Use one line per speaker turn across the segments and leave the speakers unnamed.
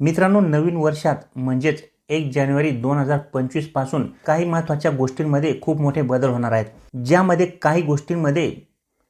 मित्रांनो नवीन वर्षात म्हणजेच एक जानेवारी दोन हजार पंचवीसपासून काही महत्त्वाच्या गोष्टींमध्ये खूप मोठे बदल होणार आहेत. ज्यामध्ये काही गोष्टींमध्ये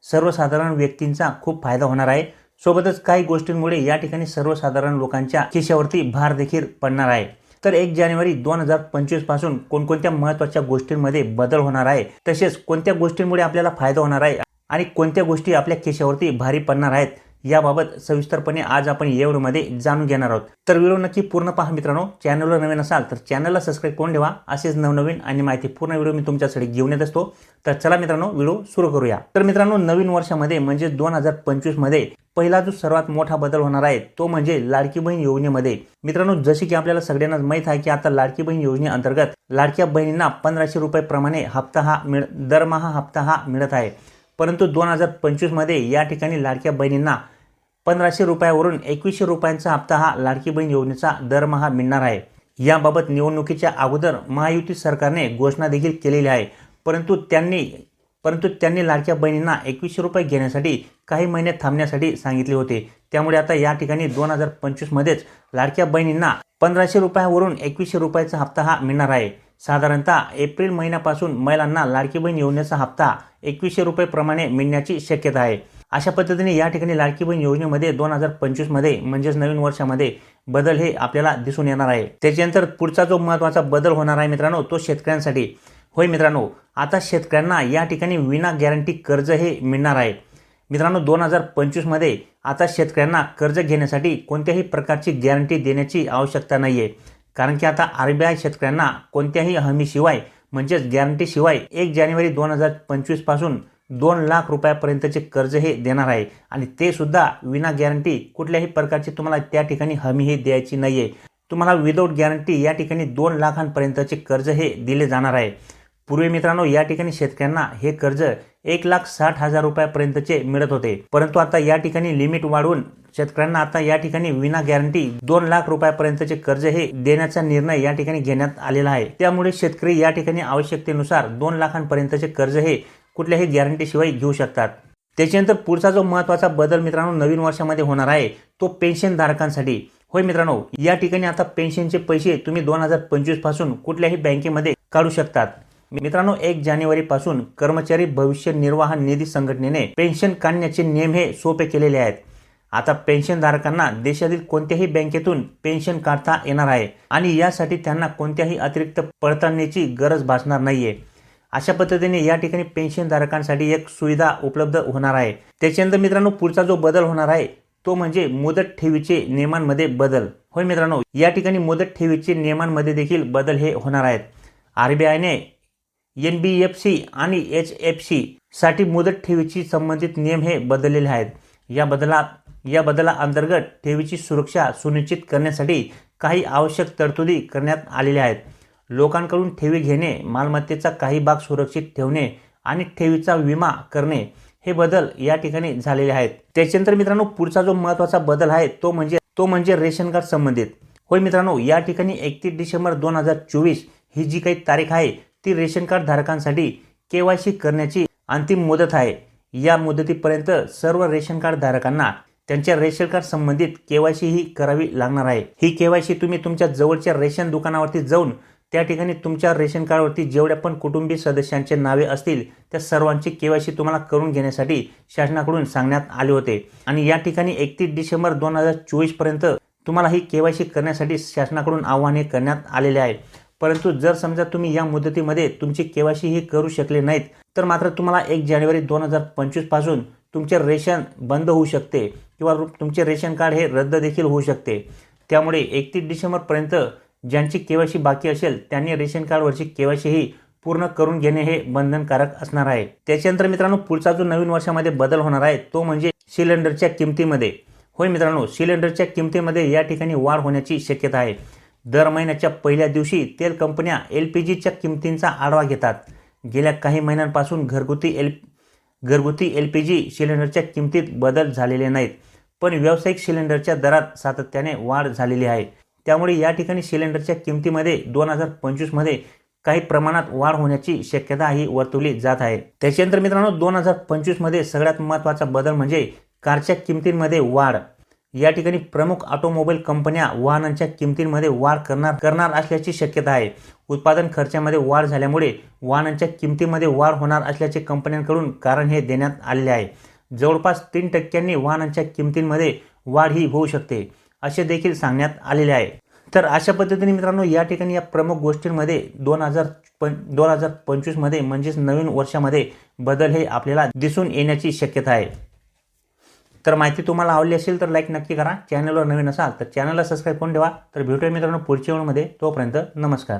सर्वसाधारण व्यक्तींचा खूप फायदा होणार आहे. सोबतच काही गोष्टींमुळे या ठिकाणी सर्वसाधारण लोकांच्या खिशावरती भार देखील पडणार आहे. तर एक जानेवारी दोन हजार पंचवीसपासून कोणकोणत्या महत्त्वाच्या गोष्टींमध्ये बदल होणार आहे? तसेच कोणत्या गोष्टींमुळे आपल्याला फायदा होणार आहे? आणि कोणत्या गोष्टी आपल्या खिशावरती भारी पडणार आहेत? याबाबत सविस्तरपणे आज आपण या व्हिडिओमध्ये जाणून घेणार आहोत. तर व्हिडिओ नक्की पूर्ण पहा मित्रांनो. चॅनलवर नवीन असाल तर चॅनलला सबस्क्राईब करून ठेवा. असेच नवनवीन आणि माहिती पूर्ण व्हिडिओ मी तुमच्यासाठी घेऊन येत असतो. तर चला मित्रांनो व्हिडिओ सुरू करूया. तर मित्रांनो नवीन वर्षामध्ये म्हणजे दोन हजार पंचवीसमध्ये पहिला जो सर्वात मोठा बदल होणार आहे तो म्हणजे लाडकी बहीण योजनेमध्ये. मित्रांनो जसे की आपल्याला सगळ्यांनाच माहीत आहे की आता लाडकी बहीण योजनेअंतर्गत लाडक्या बहिणींना पंधराशे रुपयाप्रमाणे हप्ता हा मिळ दरमहा हप्ता हा मिळत आहे. परंतु दोन हजार पंचवीसमध्ये या ठिकाणी लाडक्या बहिणींना पंधराशे रुपयावरून एकवीसशे रुपयांचा हप्ता हा लाडकी बहीण योजनेचा दरमहा मिळणार आहे. याबाबत निवडणुकीच्या अगोदर महायुती सरकारने घोषणा देखील केलेली आहे. परंतु त्यांनी परंतु त्यांनी लाडक्या बहिणींना एकवीसशे रुपये घेण्यासाठी काही महिने थांबण्यासाठी सांगितले होते. त्यामुळे आता या ठिकाणी दोन हजार पंचवीसमध्येच लाडक्या बहिणींना पंधराशे रुपयावरून एकवीसशे रुपयाचा हप्ता हा मिळणार आहे. साधारणतः एप्रिल महिन्यापासून महिलांना लाडकी बहीण योजनेचा हप्ता एकवीसशे रुपयेप्रमाणे मिळण्याची शक्यता आहे. अशा पद्धतीने या ठिकाणी लाडकी बहीण योजनेमध्ये दोन हजार पंचवीसमध्ये म्हणजेच नवीन वर्षामध्ये बदल हे आपल्याला दिसून येणार आहे. त्याच्यानंतर पुढचा जो महत्त्वाचा बदल होणार आहे मित्रांनो तो शेतकऱ्यांसाठी. होय मित्रांनो आता शेतकऱ्यांना या ठिकाणी विना गॅरंटी कर्ज हे मिळणार आहे. मित्रांनो दोन हजार पंचवीसमध्ये आता शेतकऱ्यांना कर्ज घेण्यासाठी कोणत्याही प्रकारची गॅरंटी देण्याची आवश्यकता नाही आहे कारण की आता आर बी आय शेतकऱ्यांना कोणत्याही हमीशिवाय म्हणजेच गॅरंटीशिवाय एक जानेवारी दोन हजार पंचवीसपासून दोन लाख रुपयापर्यंतचे कर्ज हे देणार आहे. आणि ते सुद्धा विना गॅरंटी कुठल्याही प्रकारची तुम्हाला त्या ठिकाणी हमी हे द्यायची नाही आहे तुम्हाला विदाऊट गॅरंटी या ठिकाणी दोन लाखांपर्यंतचे कर्ज हे दिले जाणार आहे. पूर्वी मित्रांनो या ठिकाणी शेतकऱ्यांना हे कर्ज एक लाख साठ हजार रुपयापर्यंतचे मिळत होते. परंतु आता या ठिकाणी लिमिट वाढवून शेतकऱ्यांना आता या ठिकाणी विना गॅरंटी दोन लाख रुपयापर्यंतचे कर्ज हे देण्याचा निर्णय या ठिकाणी घेण्यात आलेला आहे. त्यामुळे शेतकरी या ठिकाणी आवश्यकतेनुसार दोन लाखांपर्यंतचे कर्ज हे कुठल्याही गॅरंटीशिवाय घेऊ शकतात. त्याच्यानंतर पुढचा जो महत्त्वाचा बदल मित्रांनो नवीन वर्षामध्ये होणार आहे तो पेन्शनधारकांसाठी होय मित्रांनो या ठिकाणी आता पेन्शनचे पैसे तुम्ही दोन हजार पंचवीसपासून कुठल्याही बँकेमध्ये काढू शकतात. मित्रांनो एक जानेवारीपासून कर्मचारी भविष्य निर्वाह निधी संघटनेने पेन्शन काढण्याचे नियम हे सोपे केलेले आहेत. आता पेन्शनधारकांना देशातील कोणत्याही बँकेतून पेन्शन काढता येणार आहे आणि यासाठी त्यांना कोणत्याही अतिरिक्त पडताळणीची गरज भासणार नाहीये. अशा पद्धतीने या ठिकाणी पेन्शनधारकांसाठी एक सुविधा उपलब्ध होणार आहे. त्याच्यानंतर मित्रांनो पुढचा जो बदल होणार आहे तो म्हणजे मुदत ठेवीचे नियमांमध्ये बदल. होय मित्रांनो या ठिकाणी मुदत ठेवीचे नियमांमध्ये देखील बदल हे होणार आहेत. आर बी आयने एन बी एफ सी आणि एच एफ सी साठी मुदत ठेवीची संबंधित नियम हे बदललेले आहेत. या बदलात या बदला अंतर्गत ठेवीची सुरक्षा सुनिश्चित करण्यासाठी काही आवश्यक तरतुदी करण्यात आलेल्या आहेत. लोकांकडून ठेवी घेणे मालमत्तेचा काही भाग सुरक्षित ठेवणे आणि ठेवीचा विमा करणे हे बदल या ठिकाणी झालेले आहेत. त्याच्यानंतर मित्रांनो पुढचा जो महत्त्वाचा बदल आहे तो म्हणजे तो म्हणजे रेशन कार्ड संबंधित. होय मित्रांनो या ठिकाणी एकतीस डिसेंबर दोन हजार चोवीस ही जी काही तारीख आहे ती रेशन कार्ड धारकांसाठी सी करण्याची अंतिम मुदत आहे. या मुदतीपर्यंत सर्व रेशन कार्ड धारकांना त्यांच्या रेशन कार्ड संबंधित केवायसी ही करावी लागणार आहे. ही के वाय सी तुम्ही तुमच्या जवळच्या रेशन दुकानावरती जाऊन त्या ठिकाणी तुमच्या रेशन कार्डवरती जेवढ्या पण कुटुंबीय सदस्यांचे नावे असतील त्या सर्वांची केवायसी तुम्हाला करून घेण्यासाठी शासनाकडून सांगण्यात आले होते. आणि या ठिकाणी एकतीस डिसेंबर दोन हजार चोवीसपर्यंत तुम्हाला ही के वाय सी करण्यासाठी शासनाकडून आव्हाने करण्यात आलेले आहे. परंतु जर समजा तुम्ही या मुदतीमध्ये तुमची के वाय सी ही करू शकले नाहीत तर मात्र तुम्हाला एक जानेवारी दोन हजार पंचवीसपासून तुमचे रेशन बंद होऊ शकते किंवा तुमचे रेशन कार्ड हे रद्द देखील होऊ शकते. त्यामुळे एकतीस डिसेंबरपर्यंत ज्यांची केवायसी बाकी असेल त्यांनी रेशन कार्डवरची केवायसी ही पूर्ण करून घेणे हे बंधनकारक असणार आहे. त्याच्यानंतर मित्रांनो पुढचा जो नवीन वर्षामध्ये बदल होणार आहे तो म्हणजे सिलेंडरच्या किमतीमध्ये. होय मित्रांनो सिलेंडरच्या किमतीमध्ये या ठिकाणी वाढ होण्याची शक्यता आहे. दर महिन्याच्या पहिल्या दिवशी तेल कंपन्या एल पी जीच्या किमतींचा आढावा घेतात. गेल्या काही महिन्यांपासून घरगुती एल घरगुती एल पी जी सिलेंडरच्या किमतीत बदल झालेले नाहीत पण व्यावसायिक सिलेंडरच्या दरात सातत्याने वाढ झालेली आहे. त्यामुळे या ठिकाणी सिलेंडरच्या किमतीमध्ये दोन हजार पंचवीसमध्ये काही प्रमाणात वाढ होण्याची शक्यता ही वर्तवली जात आहे. त्याच्यानंतर मित्रांनो दोन हजार पंचवीसमध्ये सगळ्यात महत्त्वाचा बदल म्हणजे कारच्या किमतींमध्ये वाढ. या ठिकाणी प्रमुख ऑटोमोबाईल कंपन्या वाहनांच्या किमतींमध्ये वाढ करणार करणार असल्याची शक्यता आहे. उत्पादन खर्चामध्ये वाढ झाल्यामुळे वाहनांच्या किमतीमध्ये वाढ होणार असल्याचे कंपन्यांकडून कारण हे देण्यात आलेले आहे. जवळपास तीन टक्क्यांनी वाहनांच्या किमतींमध्ये वाढ ही होऊ शकते. असे देखील सांगण्यात आलेले आहे. तर अशा पद्धतीने मित्रांनो या ठिकाणी या प्रमुख गोष्टींमध्ये दोन हजार पं दोन हजार पंचवीसमध्ये म्हणजेच नवीन वर्षामध्ये बदल हे आपल्याला दिसून येण्याची शक्यता आहे. तर माहिती तुम्हाला आवडली असेल तर लाईक नक्की करा. चॅनलवर नवीन असाल तर चॅनलला सबस्क्राईब करून ठेवा. तर भेटूया मित्रांनो पुढच्या वेळमध्ये तोपर्यंत नमस्कार.